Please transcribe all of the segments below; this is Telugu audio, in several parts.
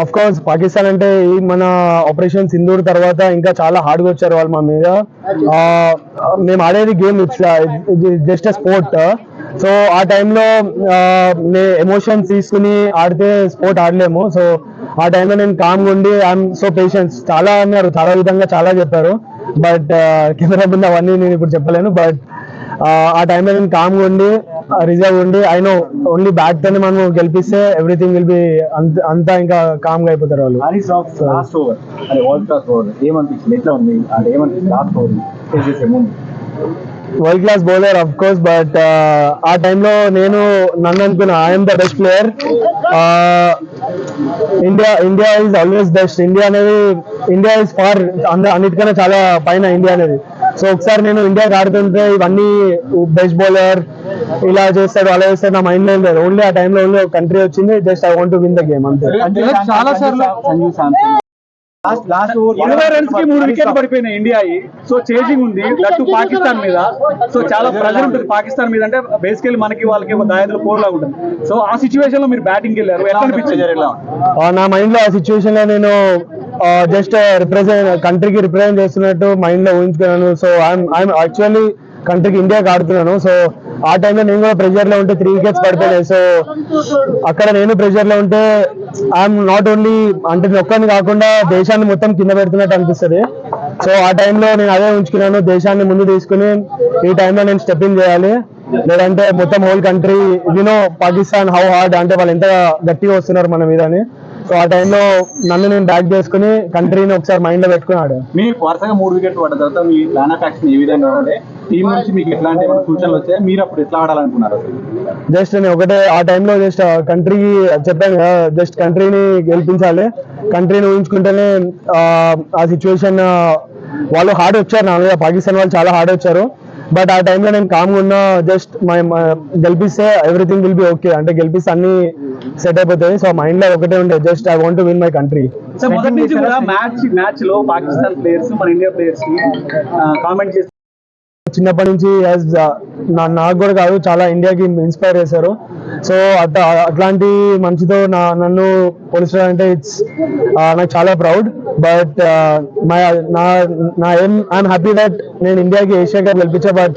అఫ్ కోర్స్ పాకిస్తాన్ అంటే మన ఆపరేషన్ సింధూర్ తర్వాత ఇంకా చాలా హార్డ్గా వచ్చారు వాళ్ళు మా మీద. మేము ఆడేది game it's just sport so ఆ టైంలో ఎమోషన్స్ తీసుకుని ఆడితే స్పోర్ట్ ఆడలేము. సో ఆ టైంలో నేను కామ్గా ఉండి ఐఎమ్ సో పేషెన్స్ చాలా అన్నారు చాలా విధంగా చాలా చెప్పారు. బట్ కెమెరా ముందు అవన్నీ నేను ఇప్పుడు చెప్పలేను. బట్ ఆ టైంలో నేను కామ్గా ఉండి రిజర్వ్ ఉండి ఐ నో ఓన్లీ బ్యాట్ తోనే మనం గెలిపిస్తే ఎవ్రీథింగ్ విల్ బి అంతా ఇంకా కామ్గా అయిపోతారు వాళ్ళు. Last over world class over ఏమనిపించింది? ఎట్లా ఉంది? అది ఏమనిపించింది? లాస్ట్ ఓవర్ ఫేస్ చేసే ముందు. World class bowler of course but ఆ టైంలో నేను నన్ను అనుకున్నా I'm the best player India India is always best India అనేది ఇండియా ఇస్ ఫార్ అన్నిటికన్నా చాలా పైన ఇండియా అనేది. సో ఒకసారి నేను ఇండియాకి ఆడుతుంటే ఇవన్నీ బెస్ట్ బౌలర్ ఇలా చేస్తాడు అలా చేస్తాడు నా మైండ్ లేదు. ఓన్లీ ఆ టైంలో ఓన్లీ కంట్రీ వచ్చింది just I want win the game అంతే. చాలా సార్లు Sanju Samson last last over ఇరవై రన్స్కి మూడు వికెట్లు పడిపోయినాయి ఇండియా సో చేజింగ్ ఉంది. దట్టు పాకిస్తాన్ మీద. సో చాలా ప్రెజర్ ఉంటుంది పాకిస్తాన్ మీద. అంటే బేసికల్లీ మనకి వాళ్ళకి దాదాపు పోర్ లాగా ఉంటుంది. సో ఆ సిచ్యువేషన్లో మీరు బ్యాటింగ్ వెళ్ళారు. ఎలా ఆ, నా మైండ్లో ఆ సిచ్యువేషన్లో నేను జస్ట్ రిప్రజెంట్ కంట్రీకి రిప్రజెంట్ చేస్తున్నట్టు మైండ్లో ఊహించుకున్నాను. సో ఐఎమ్ యాక్చువల్లీ కంట్రీకి ఇండియాకి ఆడుతున్నాను. సో ఆ టైంలో నేను కూడా ప్రెషర్లో ఉంటే త్రీ వికెట్స్ పడిపోయాయి సో అక్కడ నేను ప్రెషర్లో ఉంటే ఐఎమ్ నాట్ ఓన్లీ అంటే ఒక్కరిని కాకుండా దేశాన్ని మొత్తం కింద పెడుతున్నట్టు అనిపిస్తుంది. సో ఆ టైంలో నేను అదే ఉంచుకున్నాను. దేశాన్ని ముందు తీసుకుని ఈ టైంలో నేను స్టెప్పింగ్ చేయాలి. లేదంటే మొత్తం whole country you know Pakistan how hard అంటే వాళ్ళు ఎంత గట్టిగా వస్తున్నారు మన మీద అని సో ఆ టైంలో నన్ను నేను బ్యాక్ చేసుకుని కంట్రీని ఒకసారి మైండ్లో పెట్టుకుని ఆడాను మీరు వరుసగా మూడు వికెట్లు పడ్డ తర్వాత మీ ప్లాన్ ఆఫ్ యాక్షన్ ఏ విధంగా ఉండే? టీం నుంచి మీకు ఎట్లాంటి సూచనలు వచ్చాయి? మీరు అప్పుడు ఎట్లా ఆడాలనుకున్నారు జస్ట్ నేను ఒకటే ఆ టైంలో జస్ట్ కంట్రీకి చెప్పాను కదా జస్ట్ కంట్రీని గెలిపించాలి. కంట్రీని ఊహించుకుంటేనే ఆ, ఆ సిచ్యువేషన్ వాళ్ళు హార్డ్ వచ్చారు నా మీద పాకిస్తాన్ వాళ్ళు చాలా హార్డ్ వచ్చారు. బట్ ఆ టైంలో నేను కామ్గా ఉన్నా జస్ట్ గెలిపిస్తే ఎవ్రీథింగ్ విల్ బి ఓకే అంటే గెలిపిస్తే అన్ని సెట్ అయిపోతాయి. సో మైండ్లో ఒకటే ఉండే just I want win my country so మొదటి నుంచి కూడా మ్యాచ్ మ్యాచ్లో పాకిస్తాన్ ప్లేయర్స్ మన ఇండియా ప్లేయర్స్ కామెంట్ చేసి చిన్నప్పటి నుంచి యాజ్ నాకు కూడా కాదు చాలా ఇండియాకి ఇన్స్పైర్ చేశారు. సో అట్లా అట్లాంటి మనిషితో నా నన్ను పోలిచడం అంటే ఇట్స్ నాకు చాలా ప్రౌడ్ బట్ నా నా ఏం ఐఎమ్ హ్యాపీ దట్ నేను ఇండియాకి ఏషియా కప్ గెలిపించా బట్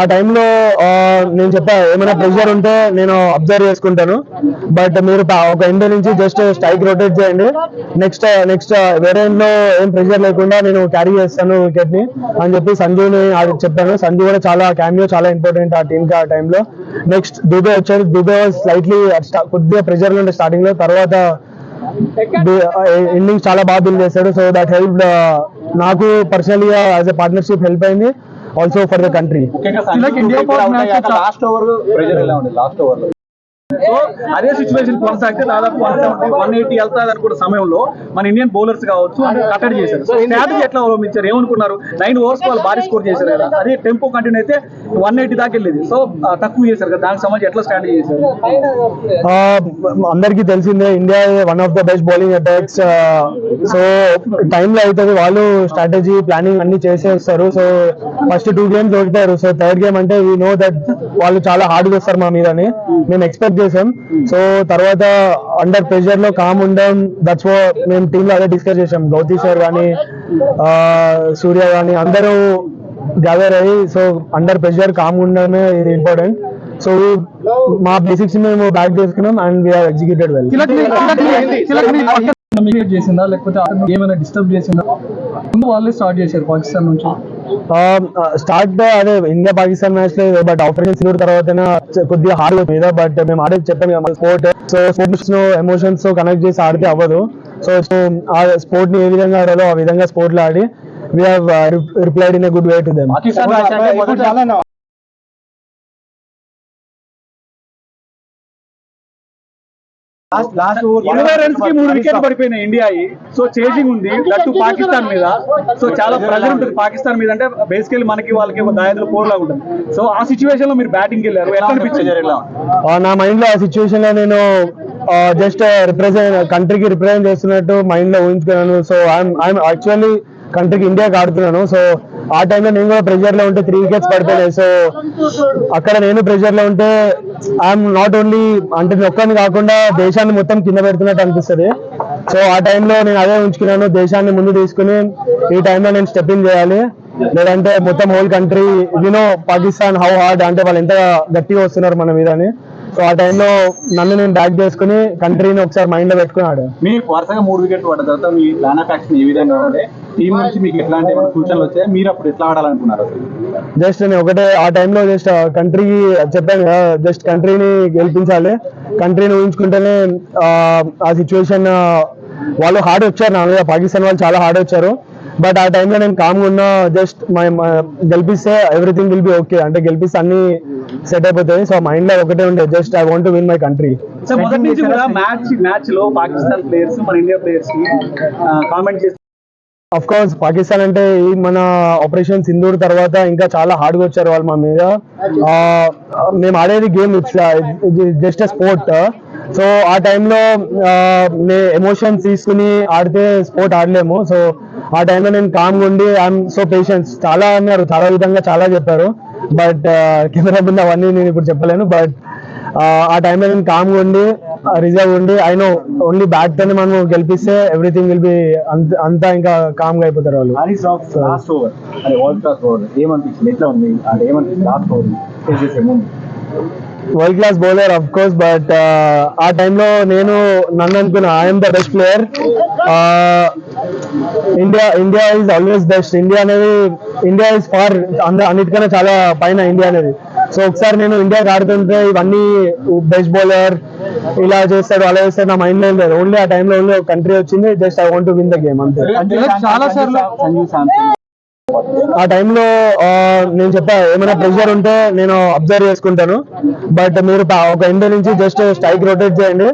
ఆ టైంలో నేను చెప్పా ఏమైనా ప్రెషర్ ఉంటే నేను అబ్జర్వ్ చేసుకుంటాను. బట్ మీరు ఒక ఎండ్ నుంచి జస్ట్ స్ట్రైక్ రొటేట్ చేయండి. నెక్స్ట్ నెక్స్ట్ వేరే ఎండ్లో ఏం ప్రెషర్ లేకుండా నేను క్యారీ చేస్తాను వికెట్ని అని చెప్పి సంజుని చెప్పాను. సంజు కూడా చాలా క్యామియో చాలా ఇంపార్టెంట్ ఆ టీమ్కి ఆ టైంలో నెక్స్ట్ దుబే వచ్చాడు. దుబే స్లైట్లీ కొద్దిగా ప్రెషర్ ఉండే స్టార్టింగ్లో. తర్వాత ఎండింగ్ చాలా బాగా బిల్ చేశాడు. సో దట్ హెల్ప్ నాకు పర్సనల్గా యాజ్ ఎ పార్ట్నర్షిప్ హెల్ప్ అయింది. Also for the country so అదే సిచ్యువేషన్ కొనసాగితే దాదాపు వన్ సెవెంటీ వన్ ఎయిటీ వెళ్తాది అనుకున్న సమయంలో మన ఇండియన్ బౌలర్స్ కావచ్చు కట్టడి చేశారు. సో స్ట్రాటజీ ఎట్లా అవలంబించారు? ఏమనుకున్నారు? నైన్ ఓవర్స్ వాళ్ళు భారీ స్కోర్ చేశారు కదా. అదే టెంపో కంటిన్యూ అయితే వన్ ఎయిటీ దాకా వెళ్ళేది. సో తక్కువ చేశారు కదా. దానికి సంబంధించి ఎట్లా స్ట్రాటజీ చేశారు? అందరికీ తెలిసిందే India one of the best bowling attacks so టైంలో అవుతుంది. వాళ్ళు స్ట్రాటజీ ప్లానింగ్ అన్ని చేసేస్తారు. సో ఫస్ట్ టూ గేమ్స్ ఓడిపోయారు. సో థర్డ్ గేమ్ అంటే వీ నో దట్ వాళ్ళు చాలా హార్డ్ వస్తారు మా మీదని. మేము ఎక్స్పెక్ట్ చేసాం. సో తర్వాత అండర్ ప్రెషర్లో కామ్ ఉండడం దట్స్ మేము టీమ్లో అదే డిస్కస్ చేసాం. గౌతీ సార్ కానీ సూర్య కానీ అందరూ గ్యాదర్ అయ్యి సో అండర్ ప్రెషర్ కామ్ ఉండడమే ఇది ఇంపార్టెంట్ సో మా బేసిక్స్ మేము బ్యాక్ చేసుకున్నాం and we are executed well చేసిందా? లేకపోతే ఏమైనా డిస్టర్బ్ చేసిందా? ముందు వాళ్ళే స్టార్ట్ చేశారు పాకిస్తాన్ నుంచి. స్టార్ట్ అదే ఇండియా పాకిస్తాన్ మ్యాచ్లో బట్ ఆపరేషన్ సింధూర్ తర్వాత కొద్దిగా హార్డ్ మీద బట్ మేము ఆడే చెప్పాం కదా స్పోర్ట్ సో స్పోర్ట్స్ను ఎమోషన్స్ కనెక్ట్ చేసి ఆడితే అవ్వదు. సో సో ఆ స్పోర్ట్ని ఏ విధంగా ఆడాలో ఆ విధంగా స్పోర్ట్లో ఆడి we have replied in a good way to them ఇరవై రన్స్కి మూడు వికెట్లు పడిపోయినాయి ఇండియా సో చేజింగ్ ఉంది. దట్టు పాకిస్తాన్ మీద. సో చాలా ప్రెజర్ ఉంటుంది పాకిస్తాన్ మీద. అంటే బేసికల్లీ మనకి వాళ్ళకి దాదాపు పోర్ లాగా ఉంటుంది. సో ఆ సిచ్యువేషన్లో మీరు బ్యాటింగ్ వెళ్ళారు. అనిపించింది? ఎలా ఆ, నా మైండ్లో ఆ సిచ్యువేషన్లో నేను జస్ట్ రిప్రజెంట్ కంట్రీకి రిప్రజెంట్ చేస్తున్నట్టు మైండ్లో ఊహించుకున్నాను. సో ఐఎమ్ యాక్చువల్లీ కంట్రీకి ఇండియాకి ఆడుతున్నాను. సో ఆ టైంలో నేను కూడా ప్రెషర్లో ఉంటే త్రీ వికెట్స్ పడిపోయాయి సో అక్కడ నేను ప్రెషర్లో ఉంటే ఐఎమ్ నాట్ ఓన్లీ అంటే నేను ఒక్కరిని కాకుండా దేశాన్ని మొత్తం కింద పెడుతున్నట్టు అనిపిస్తుంది. సో ఆ టైంలో నేను అదే ఉంచుకున్నాను. దేశాన్ని ముందు తీసుకుని ఈ టైంలో నేను స్టెప్ చేయాలి. లేదంటే మొత్తం whole country you know Pakistan how hard అంటే వాళ్ళు ఎంత గట్టిగా వస్తున్నారు మన మీద అని సో ఆ టైంలో నన్ను నేను బ్యాక్ చేసుకుని కంట్రీని ఒకసారి మైండ్లో పెట్టుకున్నాడు. మీ వరుసగా మూడు వికెట్లు పడ్డ తర్వాత మీ ప్లాన్ ఆఫ్ యాక్షన్ ఏ విధంగా ఉండే? టీం నుంచి మీకు ఎట్లాంటి సూచనలు వచ్చాయి? మీరు అప్పుడు ఎట్లా ఆడాలనుకున్నారు జస్ట్ నేను ఒకటే ఆ టైంలో జస్ట్ కంట్రీకి చెప్పాను కదా జస్ట్ కంట్రీని గెలిపించాలి. కంట్రీని ఊహించుకుంటేనే ఆ, సిచ్యువేషన్ వాళ్ళు హార్డ్ వచ్చారు నా మీద. పాకిస్తాన్ వాళ్ళు చాలా హార్డ్ వచ్చారు. బట్ ఆ టైంలో నేను కామ్గా ఉన్నా జస్ట్ గెలిపిస్తే ఎవ్రీథింగ్ విల్ బి ఓకే అంటే గెలిపిస్తే అన్ని సెట్ అయిపోతాయి సో మైండ్లో ఒకటే ఉండే just I want win my country so మొదటి నుంచి కూడా మ్యాచ్ మ్యాచ్లో పాకిస్తాన్ ప్లేయర్స్ మన ఇండియా ప్లేయర్స్కి కామెంట్ చేసి అఫ్ కోర్స్ పాకిస్తాన్ అంటే ఈ మన ఆపరేషన్ సింధూర్ తర్వాత ఇంకా చాలా హార్డ్గా వచ్చారు వాళ్ళు మా మీద. మేము ఆడేది గేమ్ జస్ట్ స్పోర్ట్ సో ఆ టైంలో ఎమోషన్స్ తీసుకుని ఆడితే స్పోర్ట్ ఆడలేము. సో ఆ టైంలో నేను కామ్గా ఉండి ఐఎమ్ సో పేషెన్స్ చాలా అన్నారు చాలా విధంగా చాలా చెప్పారు. బట్ కెమెరా ముందు అవన్నీ నేను ఇప్పుడు చెప్పలేను బట్ ఆ టైంలో నేను కామ్గా ఉండి రిజర్వ్ ఉండి ఐ నో ఓన్లీ బ్యాట్ తోనే మనం గెలిపిస్తే ఎవ్రీథింగ్ విల్ బి అంతా ఇంకా కామ్గా అయిపోతారు వాళ్ళు. హరీష్ రావు లాస్ట్ ఓవర్ అది వరల్డ్ క్లాస్ ఓవర్ ఏమనిపించింది? ఎట్లా ఉంది? అది ఏమనిపించింది? లాస్ట్ ఓవర్ ఫేస్ చేసే ముందు world class bowler of course but ఆ టైంలో నేను నన్ను అనుకున్నా I'm the best player India India is always best India అనేది ఇండియా ఇస్ ఫార్ అన్నిటికన్నా చాలా పైన ఇండియా అనేది. సో ఒకసారి నేను ఇండియాకి ఆడుతుంటే ఇవన్నీ బెస్ట్ బౌలర్ ఇలా చేస్తాడు అలా చేస్తాడు నా మైండ్లో లేదు. ఓన్లీ ఆ టైంలో ఓన్లీ కంట్రీ వచ్చింది just I want to win the game అంతే. చాలా సార్లు ఆ టైంలో నేను చెప్పా ఏమైనా ప్రెషర్ ఉంటే నేను అబ్జర్వ్ చేసుకుంటాను. బట్ మీరు ఒక ఎండ్ నుంచి జస్ట్ స్ట్రైక్ రొటేట్ చేయండి.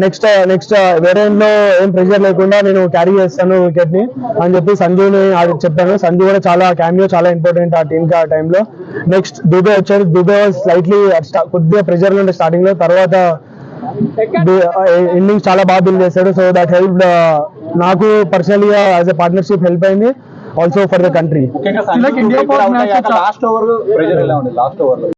నెక్స్ట్ నెక్స్ట్ వేరే ఎండ్లో ఏం ప్రెషర్ లేకుండా నేను క్యారీ చేస్తాను వికెట్ని. అని చెప్పి సంజీవ్ని చెప్పాను. సంజీవ్ కూడా చాలా క్యామియో చాలా ఇంపార్టెంట్ ఆ టీమ్కి ఆ టైంలో. నెక్స్ట్ దుబే వచ్చారు దుబే స్లైట్లీ కొద్దిగా ప్రెషర్ ఉండే స్టార్టింగ్లో. తర్వాత ఇన్నింగ్స్ చాలా బాగా బిల్ చేశాడు. సో దట్ హెల్ప్ నాకు పర్సనల్గా యాజ్ ఎ పార్ట్నర్షిప్ హెల్ప్ అయింది. Also for the country